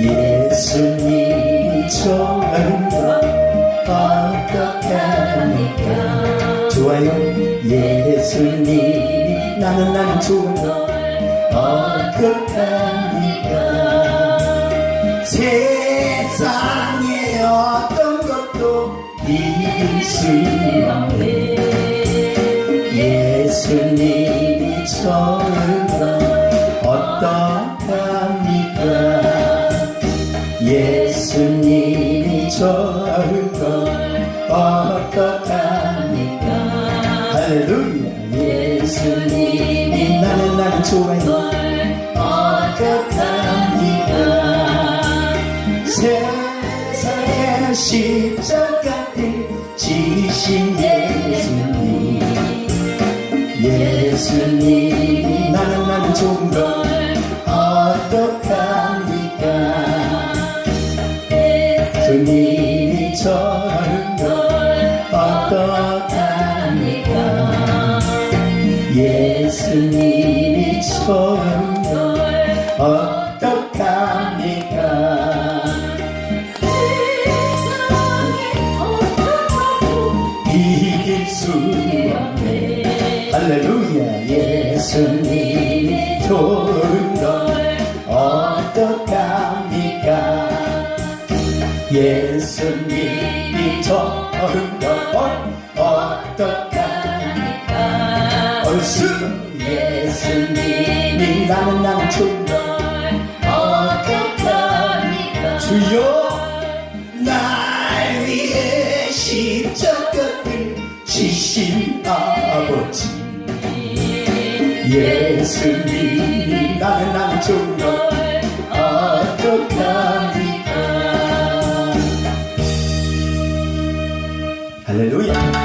예수님이 것 어떡합니까 좋아요 예수님이 나는 나는 좋은 것 어떡합니까 예수님이 예수님이 할렐루야. 예수님이 나는 나는 세상에 십자가에 지신 예수님. 예수님 나는 나는 좋은 것 어떡합니까. 주님이 좋은 것 어떡합니까. 예수님이 좋은 이길 수. 없네 할렐루야 예수님이 좋은 것 어떡합니까? 예수님이 좋은 것 어떡합니까? 얼쑤. 예수님이 나는 나는 좋은 것 어떡합니까? 주여 십자가를 지신 아버지. 예수님이 나는 것 어떡합니까 할렐루야